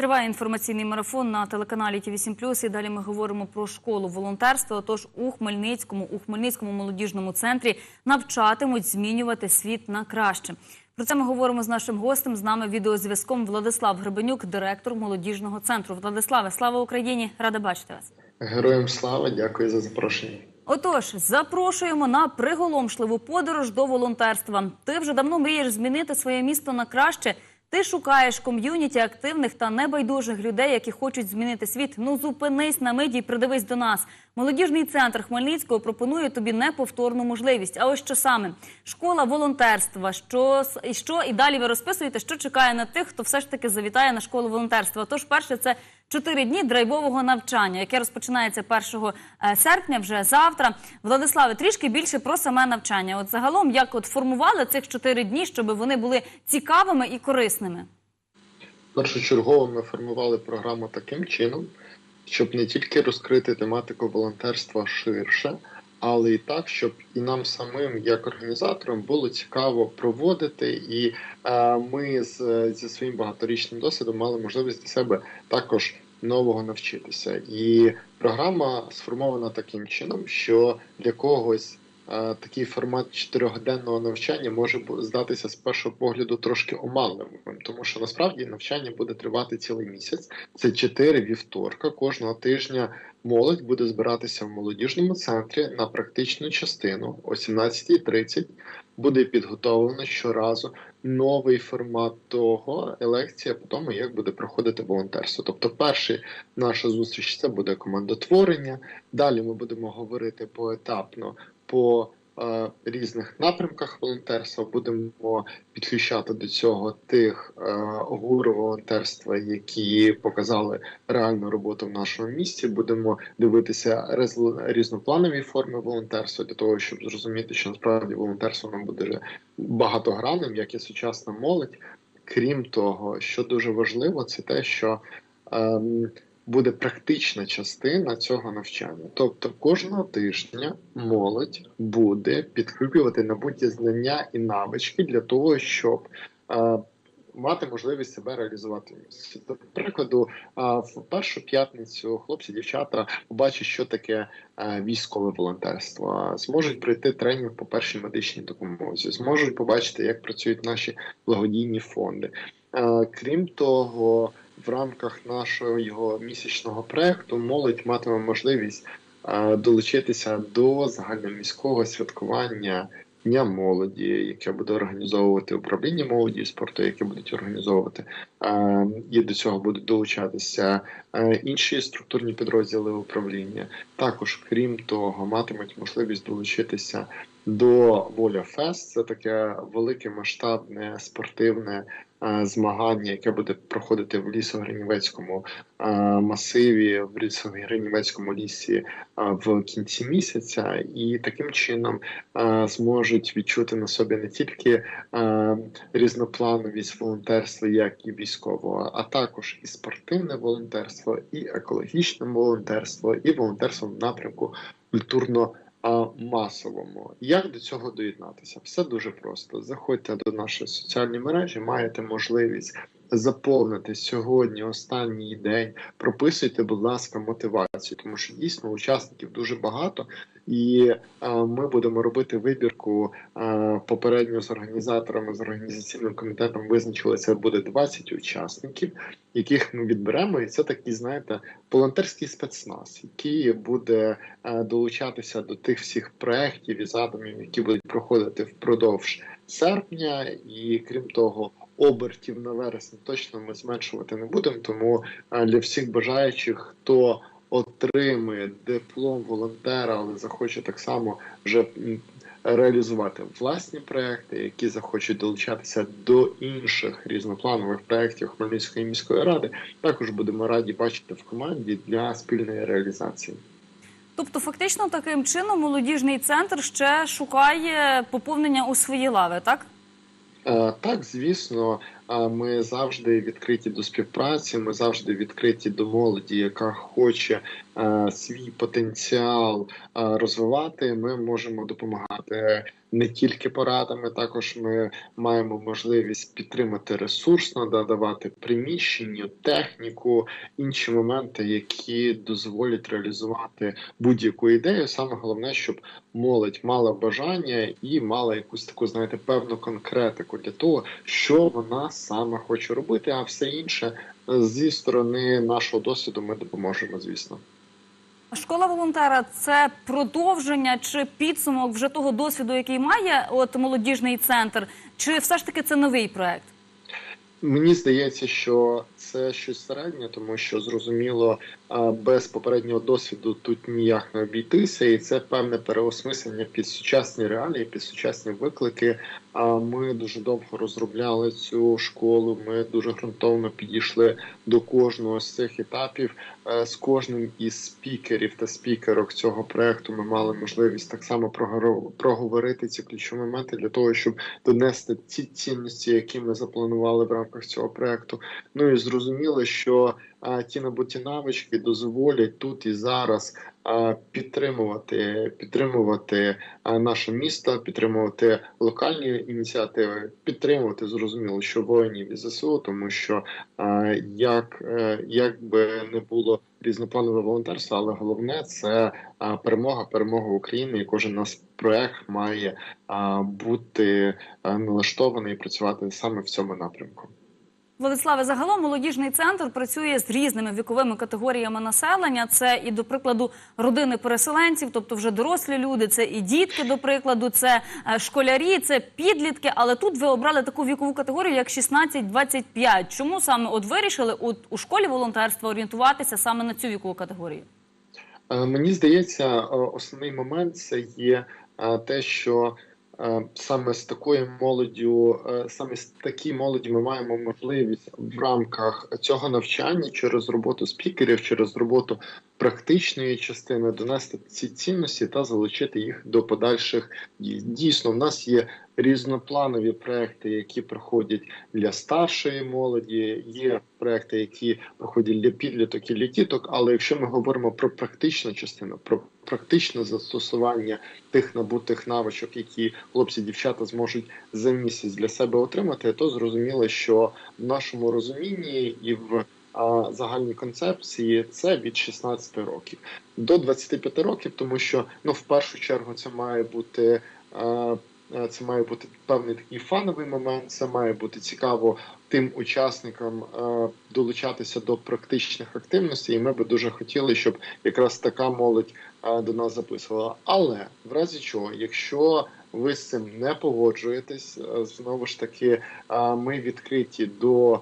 Триває інформаційний марафон на телеканалі Ті 8 І далі ми говоримо про школу волонтерства. Отож, у Хмельницькому, у Хмельницькому молодіжному центрі навчатимуть змінювати світ на краще. Про це ми говоримо з нашим гостем. З нами відеозв'язком Владислав Гребенюк, директор молодіжного центру. Владиславе, слава Україні! Рада бачити вас. Героям слава, дякую за запрошення. Отож, запрошуємо на приголомшливу подорож до волонтерства. Ти вже давно мрієш змінити своє місто на краще. Ти шукаєш ком'юніті активних та небайдужих людей, які хочуть змінити світ. Ну зупинись на миді і придивись до нас. Молодіжний центр Хмельницького пропонує тобі неповторну можливість. А ось що саме школа волонтерства. Що і що і далі ви розписуєте, що чекає на тих, хто все ж таки завітає на школу волонтерства. Тож, перше, це чотири дні драйвового навчання, яке розпочинається 1 е, серпня, вже завтра. Владиславе, трішки більше про саме навчання. От загалом, як от формували цих чотири дні, щоб вони були цікавими і корисними. Першочергово ми формували програму таким чином, щоб не тільки розкрити тематику волонтерства ширше, але і так, щоб і нам самим, як організаторам, було цікаво проводити, і е, ми з, зі своїм багаторічним досвідом мали можливість для себе також нового навчитися. І програма сформована таким чином, що для когось е, такий формат чотирьохденного навчання може здатися з першого погляду трошки оманливим, тому що насправді навчання буде тривати цілий місяць. Це чотири вівторка. Кожного тижня молодь буде збиратися в молодіжному центрі на практичну частину о 17.30. Буде підготовлено щоразу новий формат того лекція по тому, як буде проходити волонтерство. Тобто, перший наша зустріч це буде командотворення. Далі ми будемо говорити поетапно по е, різних напрямках волонтерства. Будемо підключати до цього тих е, гуру волонтерства, які показали реальну роботу в нашому місті. Будемо дивитися рез- різнопланові форми волонтерства для того, щоб зрозуміти, що насправді волонтерство нам буде багатогранним, як і сучасна молодь. Крім того, що дуже важливо, це те, що ем, буде практична частина цього навчання. Тобто кожного тижня молодь буде підкріплювати набуті знання і навички для того, щоб е, мати можливість себе реалізувати. До прикладу, е, в першу п'ятницю хлопці, дівчата побачать, що таке е, військове волонтерство, зможуть пройти тренінг по першій медичній допомозі, зможуть побачити, як працюють наші благодійні фонди. Е, Крім того, в рамках нашого його місячного проекту молодь матиме можливість е, долучитися до загальноміського святкування Дня молоді, яке буде організовувати управління молоді і спорту, яке будуть організовувати, е, і до цього будуть долучатися е, інші структурні підрозділи управління. Також, крім того, матимуть можливість долучитися до Воля Фест. Це таке велике масштабне спортивне змагання, яке буде проходити в лісогринівецькому е, масиві, в лісогринівецькому лісі е, в кінці місяця, і таким чином е, зможуть відчути на собі не тільки е, різноплановість волонтерства, як і військового, а також і спортивне волонтерство, і екологічне волонтерство, і волонтерство в напрямку культурно. А, Масовому як до цього доєднатися? Все дуже просто. Заходьте до нашої соціальної мережі, маєте можливість заповнити сьогодні останній день. Прописуйте, будь ласка, мотивацію, тому що дійсно учасників дуже багато, і е, ми будемо робити вибірку е, попередньо з організаторами, з організаційним комітетом визначили, це буде 20 учасників, яких ми відберемо, і це такий, знаєте, волонтерський спецназ, який буде е, долучатися до тих всіх проєктів і задумів, які будуть проходити впродовж серпня, і крім того. Обертів на вересень точно ми зменшувати не будемо, тому е, для всіх бажаючих, хто отримує диплом волонтера, але захоче так само вже реалізувати власні проекти, які захочуть долучатися до інших різнопланових проєктів Хмельницької міської ради, також будемо раді бачити в команді для спільної реалізації. Тобто, фактично, таким чином молодіжний центр ще шукає поповнення у свої лави, так? Е, Так, звісно, ми завжди відкриті до співпраці. Ми завжди відкриті до молоді, яка хоче а, свій потенціал а, розвивати. Ми можемо допомагати не тільки порадами, також ми маємо можливість підтримати ресурсно, надавати приміщення, техніку, інші моменти, які дозволять реалізувати будь-яку ідею. Саме головне, щоб молодь мала бажання і мала якусь таку, знаєте, певну конкретику для того, що вона саме хочу робити, а все інше е, зі сторони нашого досвіду ми допоможемо, звісно. Школа волонтера це продовження чи підсумок вже того досвіду, який має от молодіжний центр, чи все ж таки це новий проект? Мені здається, що це щось середнє, тому що зрозуміло, без попереднього досвіду тут ніяк не обійтися, і це певне переосмислення під сучасні реалії, під сучасні виклики. А ми дуже довго розробляли цю школу. Ми дуже ґрунтовно підійшли до кожного з цих етапів. Е, З кожним із спікерів та спікерок цього проекту ми мали можливість так само проговорити ці ключові моменти для того, щоб донести ці цінності, які ми запланували в рамках цього проекту. Ну і зрозуміло, що ті набуті навички дозволять тут і зараз підтримувати, підтримувати наше місто, підтримувати локальні ініціативи, підтримувати зрозуміло, що воїнів і ЗСУ, тому що як, е, як би не було різнопланове волонтерство, але головне це перемога, перемога України, і кожен наш проект має бути налаштований і працювати саме в цьому напрямку. Владиславе, загалом молодіжний центр працює з різними віковими категоріями населення. Це і, до прикладу, родини переселенців, тобто вже дорослі люди, це і дітки, до прикладу, це е, школярі, це підлітки. Але тут ви обрали таку вікову категорію, як 16-25. Чому саме от вирішили у, у школі волонтерства орієнтуватися саме на цю вікову категорію? Е, Мені здається, е, основний момент це є те, що саме з такою молоддю, е, саме з такій молоді ми маємо можливість в рамках цього навчання через роботу спікерів, через роботу практичної частини донести ці цінності та залучити їх до подальших дій. Дійсно, в нас є різнопланові проекти, які проходять для старшої молоді. Є проекти, які проходять для підліток і для діток. Але якщо ми говоримо про практичну частину, про практичне застосування тих набутих навичок, які хлопці, дівчата зможуть за місяць для себе отримати, то зрозуміло, що в нашому розумінні і в а, загальній концепції це від 16 років до 25 років, тому що ну в першу чергу це має бути. е, Е, Це має бути певний такий фановий момент. Це має бути цікаво тим учасникам е, долучатися до практичних активностей. І ми би дуже хотіли, щоб якраз така молодь до нас записувала. Але в разі чого, якщо ви з цим не погоджуєтесь, е, знову ж таки, е, ми відкриті до е,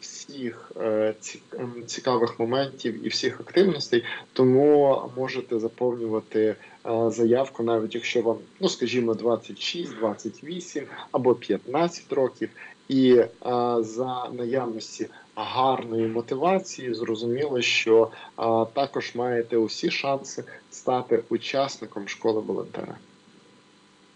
всіх ці- цікавих моментів і всіх активностей, тому можете заповнювати заявку, навіть якщо вам, ну скажімо, 26, 28 або 15 років, і за наявності гарної мотивації, зрозуміло, що е, також маєте усі шанси стати учасником школи волонтера.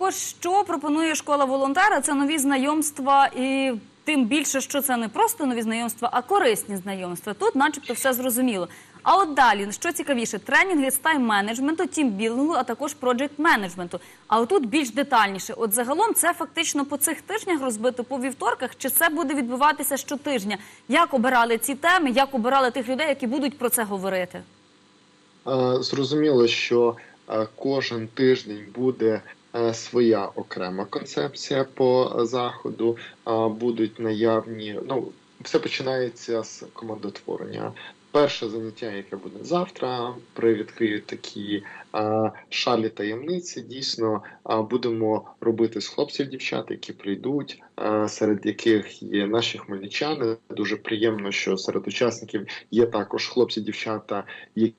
Ось що пропонує школа волонтера? Це нові знайомства, і тим більше, що це не просто нові знайомства, а корисні знайомства. Тут, начебто, все зрозуміло. А от далі, що цікавіше, тренінги з тайм-менеджменту, тімбілдингу, а також проджект-менеджменту. А отут більш детальніше. От загалом це фактично по цих тижнях розбито по вівторках, чи це буде відбуватися щотижня? Як обирали ці теми, як обирали тих людей, які будуть про це говорити? Е, Зрозуміло, що е, кожен тиждень буде своя окрема концепція по заходу. Е, Будуть наявні. Ну, все починається з командотворення. Перше заняття, яке буде завтра, привідкриють такі а, шалі таємниці. Дійсно, а, будемо робити з хлопців дівчат, які прийдуть, а, серед яких є наші хмельничани. Дуже приємно, що серед учасників є також хлопці-дівчата,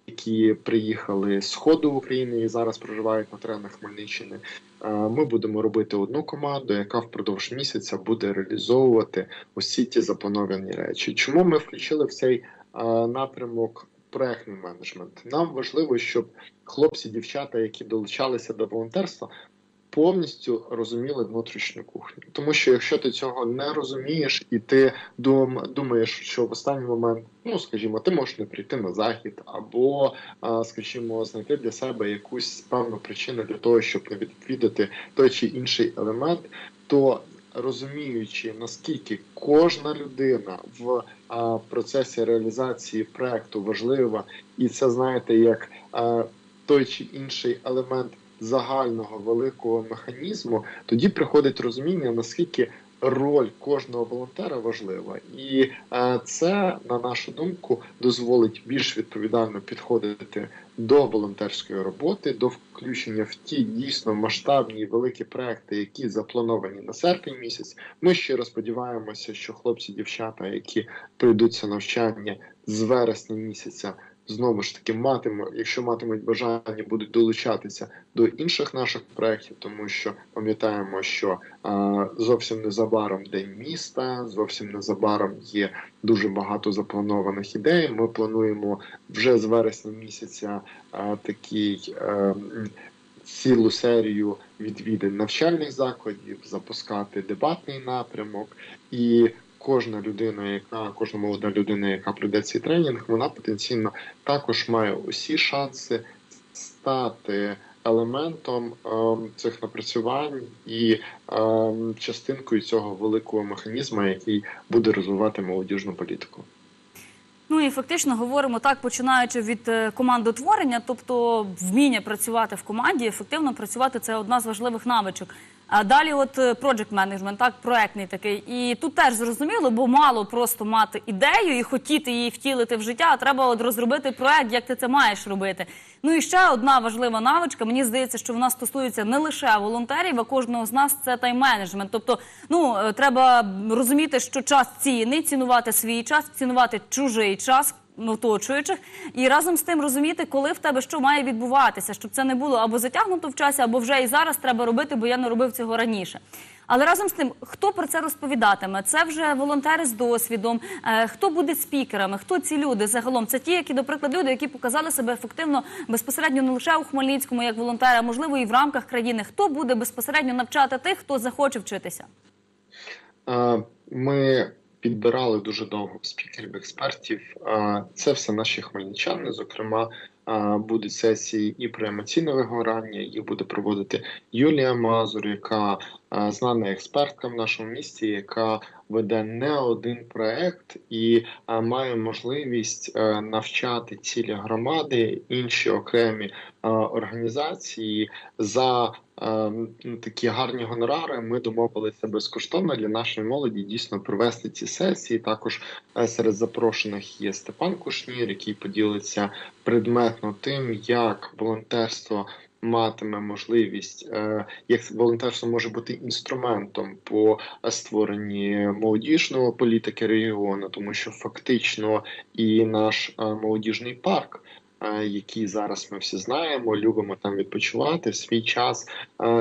які приїхали з сходу України і зараз проживають на теренах Хмельниччини. Ми будемо робити одну команду, яка впродовж місяця буде реалізовувати усі ті заплановані речі. Чому ми включили в цей напрямок проектний менеджмент? Нам важливо, щоб хлопці, дівчата, які долучалися до волонтерства, повністю розуміли внутрішню кухню. Тому що якщо ти цього не розумієш, і ти дум, думаєш, що в останній момент, ну скажімо, ти можеш не прийти на захід, або, скажімо, знайти для себе якусь певну причину для того, щоб не відвідати той чи інший елемент, то розуміючи наскільки кожна людина в а, процесі реалізації проекту важлива, і це знаєте, як а, той чи інший елемент загального великого механізму, тоді приходить розуміння, наскільки роль кожного волонтера важлива, і е, це, на нашу думку, дозволить більш відповідально підходити до волонтерської роботи, до включення в ті дійсно масштабні великі проекти, які заплановані на серпень місяць. Ми щиро сподіваємося, що хлопці, дівчата, які прийдуть навчання з вересня місяця знову ж таки матиме, якщо матимуть бажання, будуть долучатися до інших наших проєктів, тому що пам'ятаємо, що а, зовсім незабаром день міста, зовсім незабаром є дуже багато запланованих ідей. Ми плануємо вже з вересня місяця а, такий. А, Цілу серію відвідин навчальних закладів, запускати дебатний напрямок, і кожна людина, яка кожна молода людина, яка пройде цей тренінг, вона потенційно також має усі шанси стати елементом е, цих напрацювань і е, частинкою цього великого механізму, який буде розвивати молодіжну політику. Ну і фактично говоримо так, починаючи від е, командотворення, тобто вміння працювати в команді, ефективно працювати це одна з важливих навичок. А далі, от project management, так, проектний такий. І тут теж зрозуміло, бо мало просто мати ідею і хотіти її втілити в життя, а треба от розробити проект, як ти це маєш робити. Ну і ще одна важлива навичка. Мені здається, що вона стосується не лише волонтерів, а кожного з нас це тайм-менеджмент. Тобто, ну е, треба розуміти, що час цінний, цінувати свій час, цінувати чужий час оточуючих, і разом з тим розуміти, коли в тебе що має відбуватися, щоб це не було або затягнуто в часі, або вже і зараз треба робити, бо я не робив цього раніше. Але разом з тим, хто про це розповідатиме? Це вже волонтери з досвідом, е, хто буде спікерами, хто ці люди загалом? Це ті, які, до прикладу, люди, які показали себе ефективно безпосередньо не лише у Хмельницькому, як волонтери, а можливо і в рамках країни. Хто буде безпосередньо навчати тих, хто захоче вчитися? Ми підбирали дуже довго спікерів, експертів. Це все наші хмельничани. Зокрема, будуть сесії і про емоційне вигорання. Їх буде проводити Юлія Мазур, яка знана експертка в нашому місті, яка веде не один проект і має можливість е, навчати цілі громади, інші окремі організації за такі гарні гонорари. Ми домовилися безкоштовно для нашої молоді дійсно провести ці сесії. Також е, серед запрошених є Степан Кушнір, який поділиться предметно тим, як волонтерство матиме можливість, е, як волонтерство може бути інструментом по створенні молодіжної політики регіону, тому що фактично і наш е, молодіжний парк. Е, який зараз ми всі знаємо, любимо там відпочивати в свій час.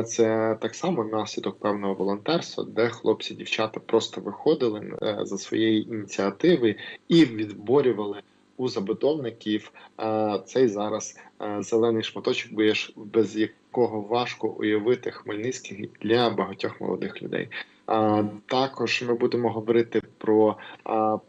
Це так само наслідок певного волонтерства, де хлопці, дівчата просто виходили за своєї ініціативи і відборювали у забудовників цей зараз зелений шматочок, без якого важко уявити Хмельницький для багатьох молодих людей. Також ми будемо говорити про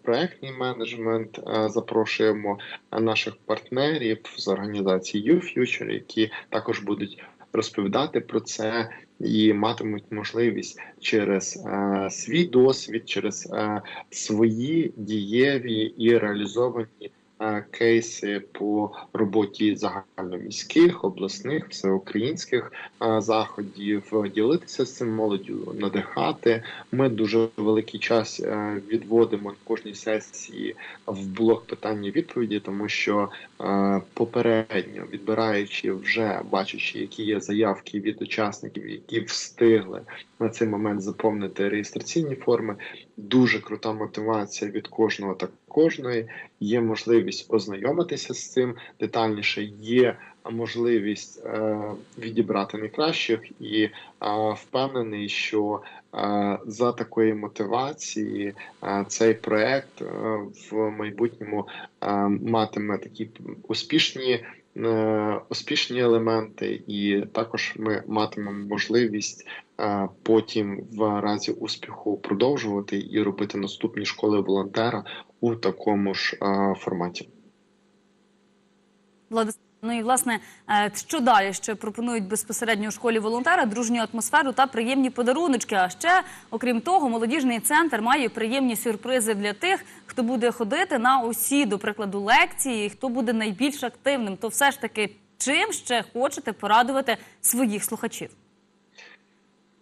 проектний менеджмент. Запрошуємо наших партнерів з організації YouFuture, які також будуть розповідати про це і матимуть можливість через е, свій досвід, через е, свої дієві і реалізовані. Е, кейси по роботі загальноміських, обласних, всеукраїнських е, заходів, ділитися з цим молоддю, надихати. Ми дуже великий час е, відводимо кожній сесії в блок питання відповіді, тому що попередньо відбираючи вже бачачи, які є заявки від учасників, які встигли на цей момент заповнити реєстраційні форми. Дуже крута мотивація від кожного та кожної. Є можливість ознайомитися з цим детальніше. Є можливість е, відібрати найкращих і е, впевнений, що е, за такої мотивації е, цей проект е, в майбутньому е, матиме такі успішні успішні елементи, і також ми матимемо можливість е, потім в разі успіху продовжувати і робити наступні школи волонтера у такому ж е, форматі. Владислав, ну і власне, е, що далі ще пропонують безпосередньо у школі волонтера дружню атмосферу та приємні подаруночки. А ще, окрім того, молодіжний центр має приємні сюрпризи для тих, хто буде ходити на усі, до прикладу, лекції, хто буде найбільш активним. То все ж таки, чим ще хочете порадувати своїх слухачів?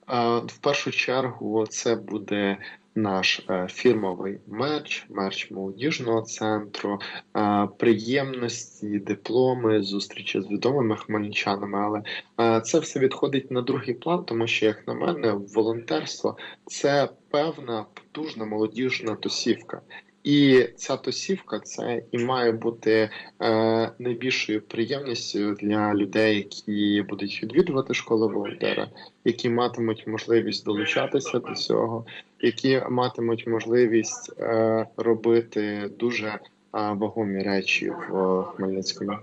Е, В першу чергу це буде наш е, фірмовий мерч, мерч молодіжного центру, е, приємності, дипломи, зустрічі з відомими хмельничанами. Але е, це все відходить на другий план, тому що, як на мене, волонтерство це певна потужна молодіжна тусівка. І ця тусівка це і має бути е, найбільшою приємністю для людей, які будуть відвідувати школу волонтера, які матимуть можливість долучатися до цього, які матимуть можливість е, робити дуже е, вагомі речі в Хмельницькому.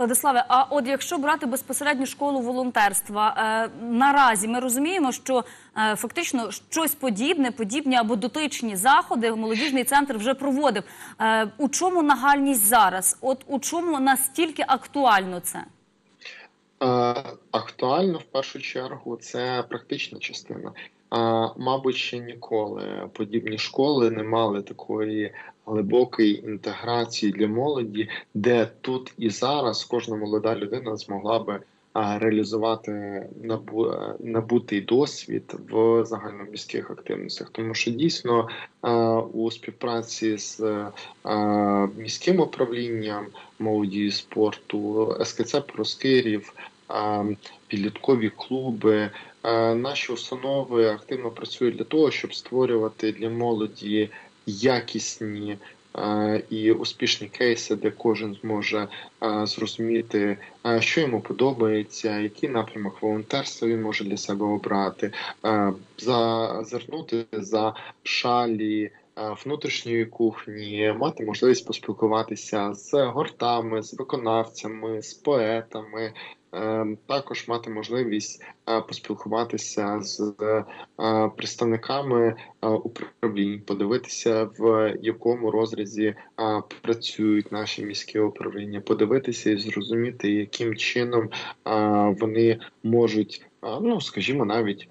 Владиславе, а от якщо брати безпосередньо школу волонтерства, е, наразі ми розуміємо, що е, фактично щось подібне, подібні або дотичні заходи молодіжний центр вже проводив. Е, у чому нагальність зараз? От у чому настільки актуально це? Е, Актуально в першу чергу це практична частина. А, Мабуть, ще ніколи подібні школи не мали такої глибокої інтеграції для молоді, де тут і зараз кожна молода людина змогла би реалізувати набу- набутий досвід в загальноміських активностях, тому що дійсно у співпраці з міським управлінням молоді і спорту, СКЦ Проскирів, підліткові клуби. Е, Наші установи активно працюють для того, щоб створювати для молоді якісні е, і успішні кейси, де кожен зможе е, зрозуміти, що йому подобається, який напрямок волонтерства він може для себе обрати, зазирнути за шалі. Внутрішньої кухні мати можливість поспілкуватися з гуртами, з виконавцями, з поетами, також мати можливість е, поспілкуватися з е, представниками е, управлінь, подивитися в якому розрізі працюють наші міські управління, подивитися і зрозуміти, яким чином вони можуть, ну скажімо, навіть.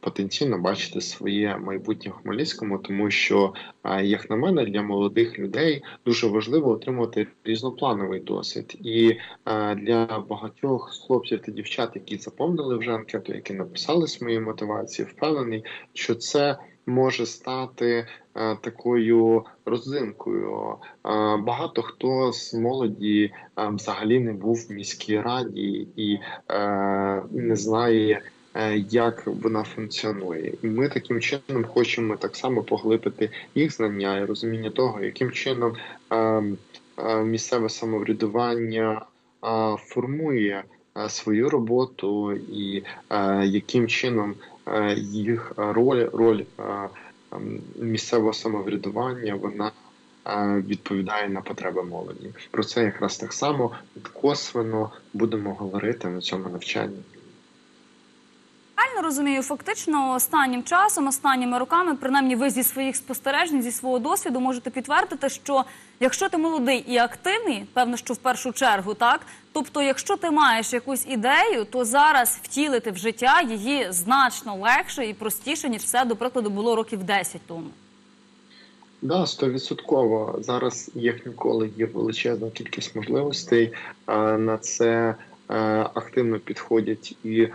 Потенційно бачити своє майбутнє в Хмельницькому, тому що, як на мене, для молодих людей дуже важливо отримувати різноплановий досвід, і для багатьох хлопців та дівчат, які заповнили вже анкету, які написали свої мотивації, впевнений, що це може стати такою розинкою. Е, багато хто з молоді взагалі не був в міській раді і не знає. Е, Як вона функціонує, і ми таким чином хочемо так само поглибити їх знання і розуміння того, яким чином е, е, місцеве самоврядування е, формує свою роботу і яким чином їх роль, роль ем, місцевого самоврядування вона відповідає на потреби молоді. Про це якраз так само косвенно будемо говорити на цьому навчанні. Правильно розумію, фактично останнім часом, останніми роками, принаймні ви зі своїх спостережень, зі свого досвіду можете підтвердити, що якщо ти молодий і активний, певно, що в першу чергу, так тобто, якщо ти маєш якусь ідею, то зараз втілити в життя її значно легше і простіше, ніж це, до прикладу, було років 10 тому. Да, стовідсотково. Зараз, як ніколи, є величезна кількість можливостей. На це е, активно підходять і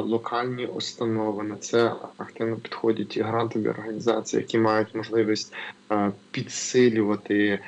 локальні установи, на це активно підходять і грантові організації, які мають можливість е, підсилювати е,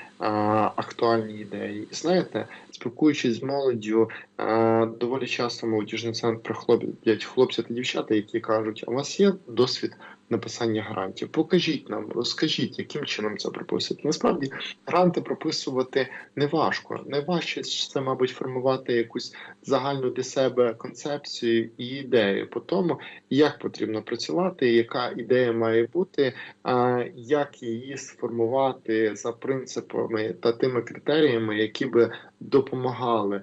актуальні ідеї. І знаєте, спілкуючись з молоддю, е, доволі часто молодіжний центр приходять хлопці та дівчата, які кажуть: у вас є досвід написання грантів. Покажіть нам, розкажіть, яким чином це прописувати. Насправді гранти прописувати не важко. Найважче це, мабуть, формувати якусь загальну для себе концепцію і ідею по тому, як потрібно працювати, яка ідея має бути, а, як її сформувати за принципами та тими критеріями, які би допомагали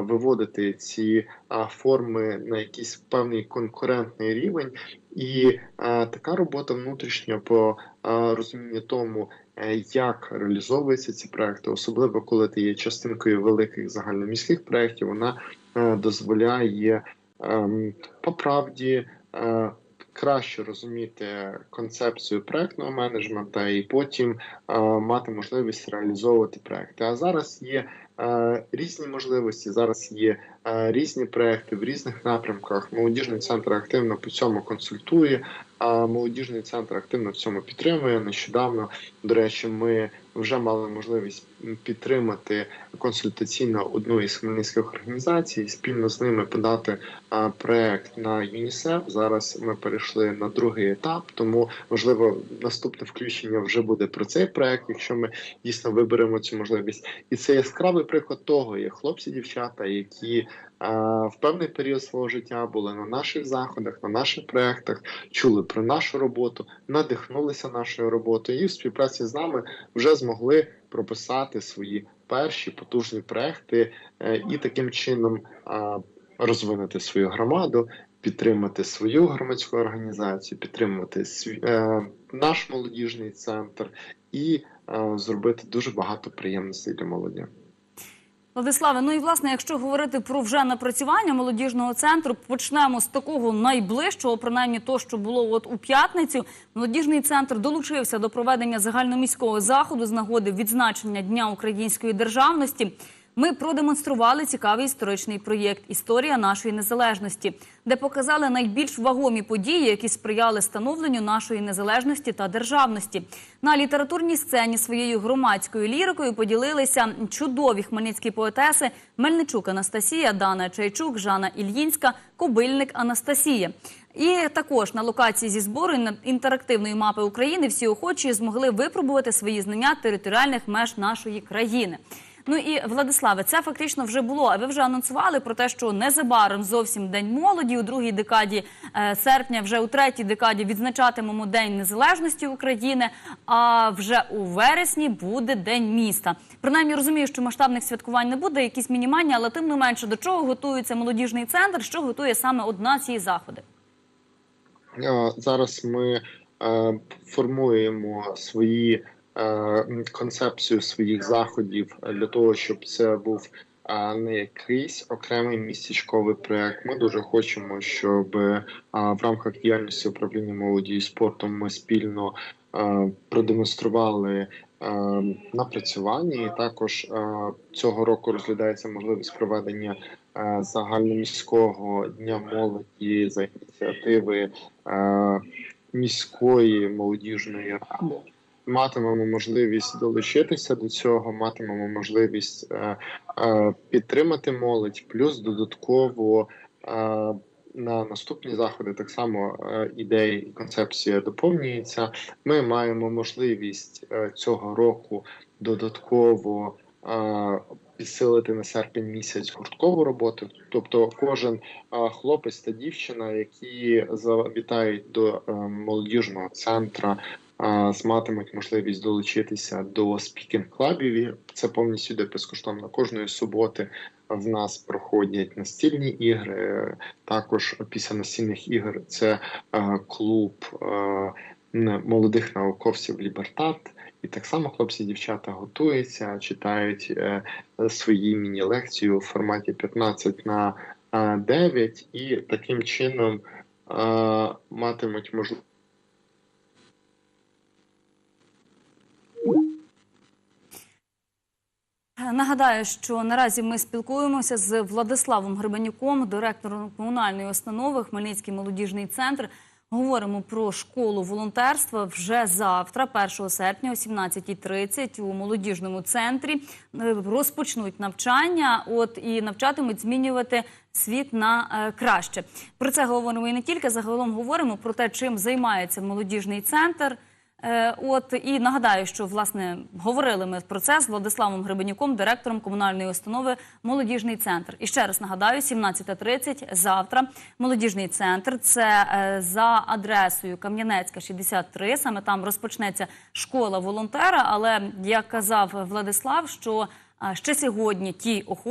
виводити ці форми на якийсь певний конкурентний рівень. І е, така робота внутрішня по е, розумінню тому, е, як реалізовуються ці проекти, особливо коли ти є частинкою великих загальноміських проєктів, вона е, дозволяє ем, по правді е, краще розуміти концепцію проектного менеджменту і потім е, мати можливість реалізовувати проекти. А зараз є е, різні можливості, зараз є різні проекти в різних напрямках. Молодіжний центр активно по цьому консультує. А молодіжний центр активно в цьому підтримує. Нещодавно, до речі, ми вже мали можливість підтримати консультаційно одну із хмельницьких організацій, спільно з ними подати проект на ЮНІСЕФ. Зараз ми перейшли на другий етап, тому можливо наступне включення вже буде про цей проект, якщо ми дійсно виберемо цю можливість. І це яскравий приклад того, як хлопці, дівчата, які в певний період свого життя були на наших заходах, на наших проектах, чули про нашу роботу, надихнулися нашою роботою, і в співпраці з нами вже змогли прописати свої перші потужні проекти е, і таким чином розвинути свою громаду, підтримати свою громадську організацію, підтримати е, наш молодіжний центр і е, зробити дуже багато приємностей для молоді. Владиславе, ну і власне, якщо говорити про вже напрацювання молодіжного центру, почнемо з такого найближчого, принаймні то, що було от у п'ятницю. Молодіжний центр долучився до проведення загальноміського заходу з нагоди відзначення Дня української державності. Ми продемонстрували цікавий історичний проєкт Історія нашої незалежності, де показали найбільш вагомі події, які сприяли становленню нашої незалежності та державності. На літературній сцені своєю громадською лірикою поділилися чудові хмельницькі поетеси Мельничук Анастасія, Дана Чайчук, Жанна Ільїнська, Кобильник Анастасія. І також на локації зі збору інтерактивної мапи України всі охочі змогли випробувати свої знання територіальних меж нашої країни. Ну і Владиславе, це фактично вже було. А ви вже анонсували про те, що незабаром зовсім день молоді у другій декаді е, серпня, вже у третій декаді відзначатимемо День Незалежності України. А вже у вересні буде День міста. Принаймні розумію, що масштабних святкувань не буде, якісь мінімальні, але тим не менше до чого готується молодіжний центр, що готує саме одна ці заходи. Е, Зараз ми е, формуємо свої концепцію своїх заходів для того, щоб це був е, не якийсь окремий містечковий проект. Ми дуже хочемо, щоб е, в рамках діяльності управління молоді і спортом ми спільно е, продемонстрували. е, Напрацювання і також е, цього року розглядається можливість проведення е, загальноміського дня молоді за ініціативи е, міської молодіжної ради. Матимемо можливість долучитися до цього, матимемо можливість е, е, підтримати молодь, плюс додатково е, на наступні заходи так само е, ідеї і концепція доповнюється. Ми маємо можливість е, цього року додатково е, підсилити на серпень місяць гурткову роботу. Тобто, кожен хлопець та дівчина, які завітають до молодіжного центру, матимуть можливість долучитися до спікінг-клабів. Це повністю йде безкоштовно. Кожної суботи в нас проходять настільні ігри. Також після настільних ігор це е, клуб е, молодих науковців Лібертат. І так само хлопці і дівчата готуються, читають е, свої міні-лекції у форматі 15 на е, 9 і таким чином е, матимуть можливість. Нагадаю, що наразі ми спілкуємося з Владиславом Гребенюком, директором комунальної установи Хмельницький молодіжний центр. Говоримо про школу волонтерства вже завтра, 1 серпня, о 17.30 у молодіжному центрі. Е, Розпочнуть навчання, от і навчатимуть змінювати світ на е, краще. Про це говоримо і не тільки загалом говоримо про те, чим займається молодіжний центр. Е, От і нагадаю, що власне говорили ми про це з Владиславом Гребенюком, директором комунальної установи Молодіжний центр. І ще раз нагадаю, 17.30 завтра. Молодіжний центр це е, за адресою Кам'янецька, 63. Саме там розпочнеться школа волонтера. Але як казав Владислав, що е, ще сьогодні ті охочі